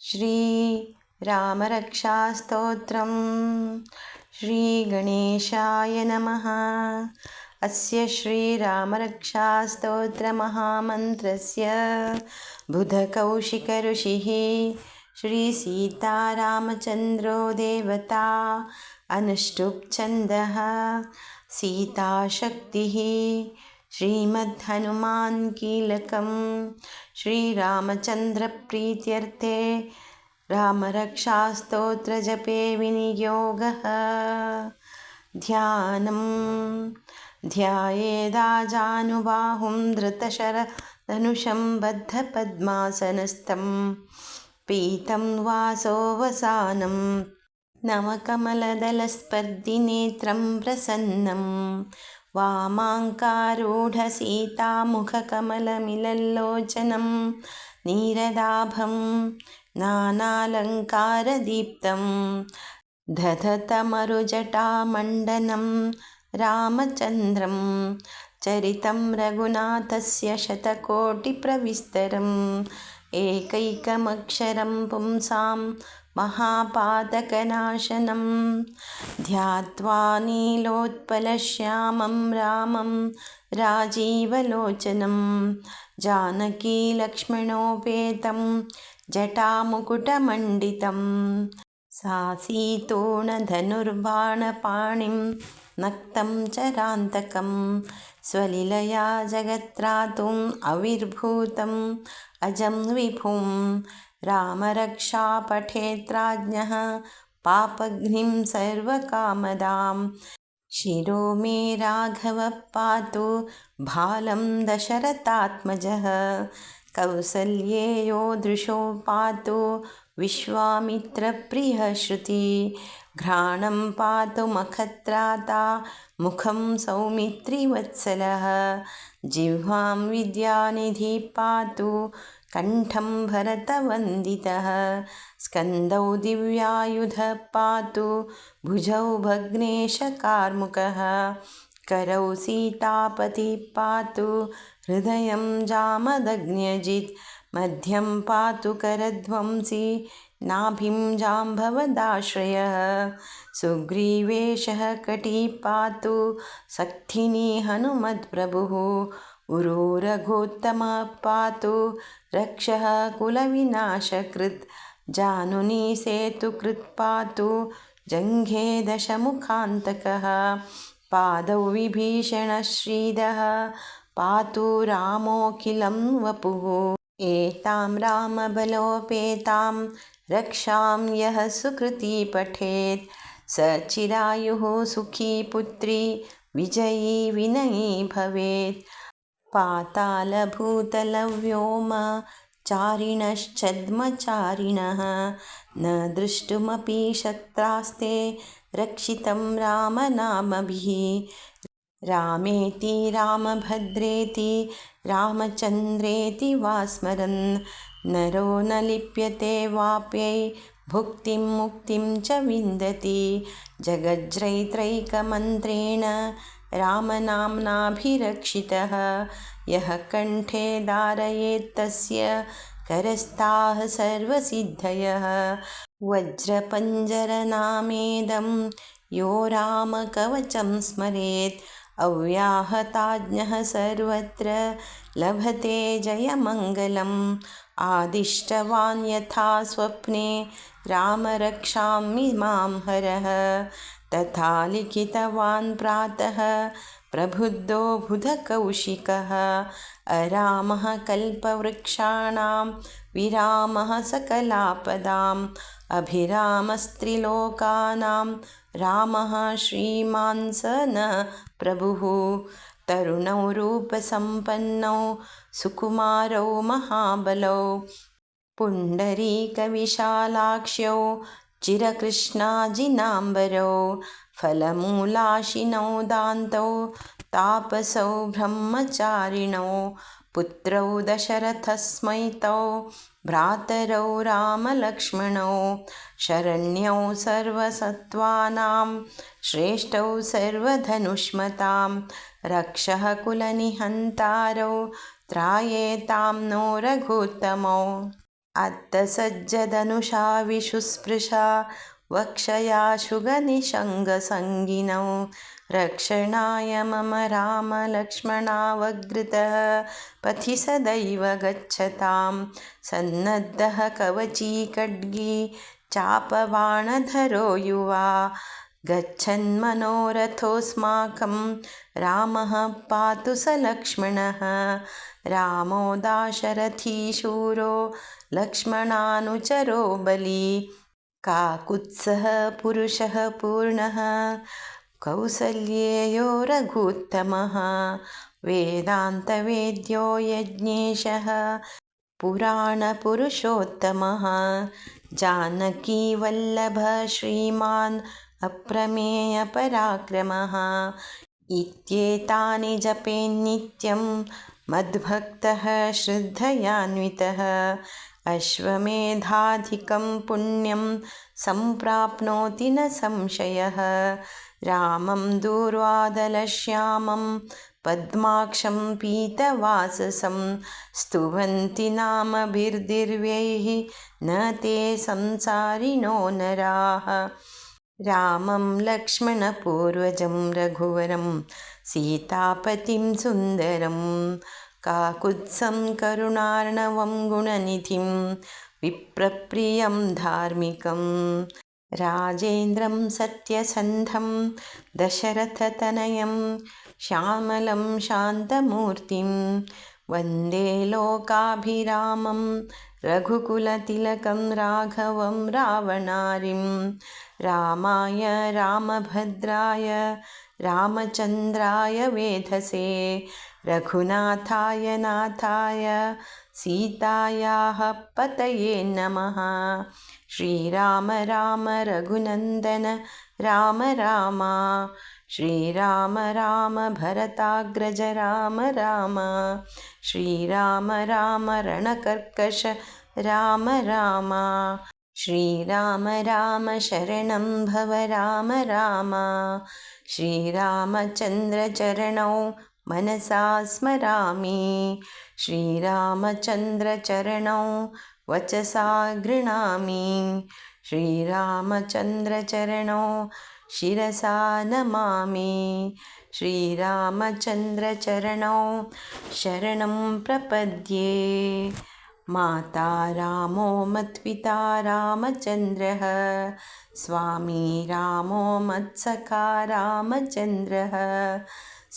श्रीरामरक्षास्तोत्रं श्रीगणेशाय नमः। अस्य श्रीरामरक्षास्तोत्रमहामन्त्रस्य बुधकौशिकऋषिः श्रीसीतारामचन्द्रो देवता अनुष्टुप्छन्दः सीताशक्तिः श्रीमद्हनुमान् कीलकं श्रीरामचन्द्रप्रीत्यर्थे रामरक्षास्तोत्रजपे विनियोगः। ध्यानं ध्यायेदाजानुबाहुं धृतशरधनुषं बद्धपद्मासनस्थं पीतं वासोऽवसानं नवकमलदलस्पर्धिनेत्रं प्रसन्नं वामाङ्कारूढसीतामुखकमलमिलल्लोचनं नीरदाभं नानालङ्कारदीप्तं दधतमरुजटामण्डनं रामचन्द्रं चरितं रघुनाथस्य शतकोटिप्रविस्तरम् एकैकमक्षरं पुंसां महापातकनाशनं ध्यात्वा नीलोत्पलश्यामं रामं राजीवलोचनं जानकीलक्ष्मणोपेतं जटामुकुटमण्डितं सासीतोणधनुर्बाणपाणिं नक्तं चरान्तकं स्वलिलया जगत्त्रातुम् अविर्भूतम् अजं विभुं रामरक्षापठेत्राज्ञः पापघ्निं सर्वकामदां शिरो मे राघवः पातु भालं दशरथात्मजः कौसल्येयो दृशो पातु विश्वामित्रप्रियः श्रुति घ्राणं पातु मखत्राता मुखं सौमित्रिवत्सलः। जिह्वां विद्यानिधिः पातु कण्ठं भरतवन्दितः। स्कन्दौ दिव्यायुधः पातु भुजौ भग्नेशकार्मुकः। करौ सीतापतिः पातु हृदयं जामदग्न्यजित् మధ్యం పాతు కరధ్వంసి నాభిం జాంభవదాశ్రయ. సుగ్రీవేష కటీ పాతు సక్తిని హనుమద్ప్రభు ఉరూరఘోత్తమ పాతు రక్ష కులవినాశకృత్. జానుని సేతుకృత్ పాతు జంఘే దశముఖాంతక. పాదౌ విభీషణశ్రీద పాతు రామోఖిలం వపు. एतां रामबलोपेतां रक्षां यः सुकृती पठेत्। स चिरायुः सुखी पुत्री विजयी विनयी भवेत्। पातालभूतलव्योम चारिणश्छद्मचारिणः न द्रष्टुमपि शक्तास्ते रक्षितं रामनामभिः रामेति रामभद्रेति रामचन्द्रेति वा स्मरन् नरो न लिप्यते वाप्यै भुक्तिं मुक्तिं च विन्दति। जगज्रैत्रैकमन्त्रेण रामनाम्नाभिरक्षितः। यः कण्ठे धारयेत्तस्य करस्ताः सर्वसिद्धयः। वज्रपञ्जरनामेदं यो रामकवचं स्मरेत् अव्याहताज्ञः सर्वत्र लभते जयमङ्गलम्। आदिष्टवान् यथा स्वप्ने रामरक्षामिमां हरः। तथा लिखितवान् प्रातः प्रबुद्धो बुधकौशिकः। अरामः कल्पवृक्षाणां विरामः सकलापदाम् अभिरामस्त्रिलोकानां रामः श्रीमान् स न प्रभुः। तरुणौ रूपसम्पन्नौ सुकुमारौ महाबलौ पुण्डरीकविशालाक्ष्यौ चिरकृष्णाजिनाम्बरौ फलमूलाशिनौ दान्तौ तापसौ ब्रह्मचारिणौ पुत्रौ दशरथस्मैतौ भ्रातरौ रामलक्ष्मणौ शरण्यौ सर्वसत्त्वानां श्रेष्ठौ सर्वधनुष्मतां रक्षः कुलनिहन्तारौ त्रायेतां नो रघुत्तमौ अत्तसज्जदनुषा विशुस्पृशा वक्षयाशुगनिषङ्गसङ्गिनौ रक्षणाय मम रामलक्ष्मणावग्रतः। पथि सदैव गच्छतां। सन्नद्धः कवची खड्गी। चापबाणधरो युवा। गच्छन्मनोरथोऽस्माकं रामः पातु स लक्ष्मणः। रामो दाशरथी शूरो लक्ष्मणानुचरो बली काकुत्सः पुरुषः पूर्णः कौसल्येयो रघुत्तमः वेदान्तवेद्यो यज्ञेशः पुराणपुरुषोत्तमः। जानकीवल्लभः श्रीमान् अप्रमेयपराक्रमः। इत्येतानि जपेन्नित्यं मद्भक्तः श्रद्धयान्वितः अश्वमेधाधिकं पुण्यं सम्प्राप्नोति न संशयः रामं दूर्वादलश्यामं पद्माक्षं पीतवाससं स्तुवन्ति नामभिर्दिर्व्यैः न ते संसारिणो नराः रामं लक्ष्मणपूर्वजं रघुवरं सीतापतिं सुन्दरं काकुत्सं करुणार्णवं गुणनिधिं विप्रप्रियं धार्मिकं। राजेन्द्रं सत्यसन्धं दशरथतनयं श्यामलं शान्तमूर्तिं वन्दे लोकाभिरामं रघुकुलतिलकं राघवं रावणारिं रामाय रामभद्राय रामचन्द्राय वेधसे रघुनाथाय नाथाय सीतायाः पतये नमः। श्रीराम राम रघुनन्दन राम राम। श्रीराम राम भरताग्रज राम राम। श्रीराम राम रणकर्कश राम राम। श्रीराम राम शरणं भव राम राम। श्रीरामचन्द्रचरणौ मनसा स्मरामि। श्रीरामचन्द्रचरणौ वचसा गृह्णामि श्रीरामचन्द्रचरणौ शिरसा नमामि। श्रीरामचन्द्रचरणौ शरणं प्रपद्ये। माता रामो मत्पिता रामचन्द्रः। स्वामी रामो मत्सखा रामचन्द्रः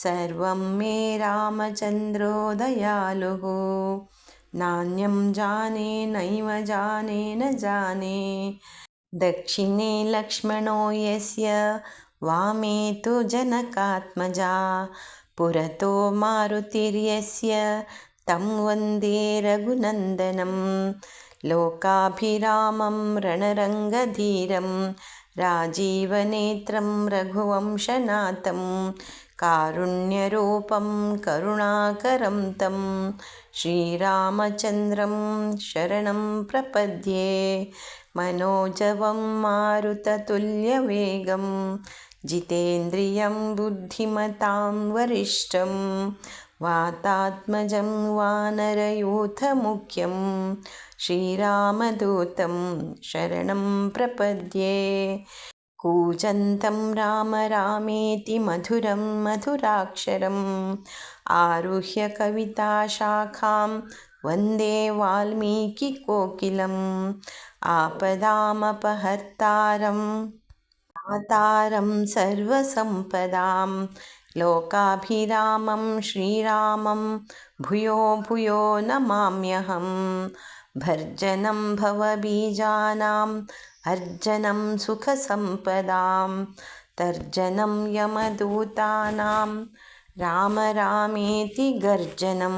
सर्वं मे रामचन्द्रो दयालुः नान्यं जाने नैव जाने न जाने। दक्षिणे लक्ष्मणो यस्य वामे तु जनकात्मजा। पुरतो मारुतिर्यस्य तं वन्दे रघुनन्दनं। लोकाभिरामं रणरङ्गधीरं राजीवनेत्रं रघुवंशनाथं कारुण्यरूपं करुणाकरं तं श्रीरामचन्द्रं शरणं प्रपद्ये मनोजवं मारुततुल्यवेगं जितेन्द्रियं बुद्धिमतां वरिष्ठं वातात्मजं वानरयूथमुख्यं श्रीरामदूतं शरणं प्रपद्ये कूजन्तं राम रामेति मधुरं मधुराक्षरम् आरुह्य कविताशाखां वंदे वाल्मीकिकोकिलम् आपदामपहर्तारं दातारं सर्वसम्पदां लोकाभिरामं श्रीरामं भूयो भूयो नमाम्यहं भर्जनं भवबीजानाम् अर्जनं सुखसम्पदां तर्जनं यमदूतानां राम रामेति गर्जनं।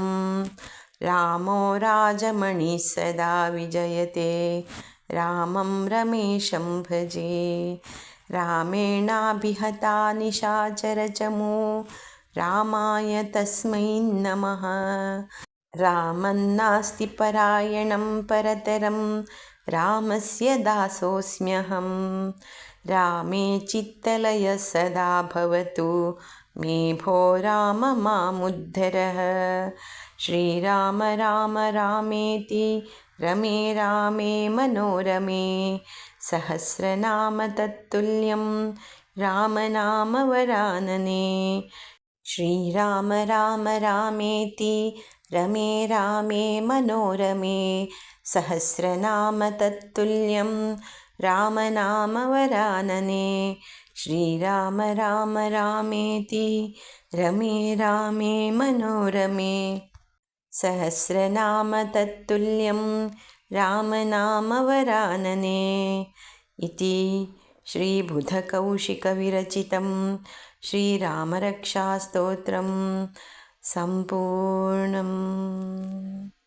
रामो राजमणिः सदा विजयते रामं रमेशं भजे। रामेणाभिहता निशाचरचमू रामाय तस्मै नमः। रामन्नास्ति परायणं परतरं रामस्य दासोऽस्म्यहं। रामे चित्तलयः सदा भवतु। मे भो राम मामुद्धरः। श्रीराम राम रामेति। रमे रामे मनोरमे। सहस्रनाम तत्तुल्यं रामनामवरानने श्रीराम राम रामेति। रमे रामे मनोरमे सहस्रनाम तत्तुल्यं रामनामवरानने। श्रीराम राम रामेति रमे रामे मनोरमे। सहस्रनाम तत्तुल्यं रामनामवरानने। इति श्रीबुधकौशिकविरचितं श्रीरामरक्षास्तोत्रं सम्पूर्णम्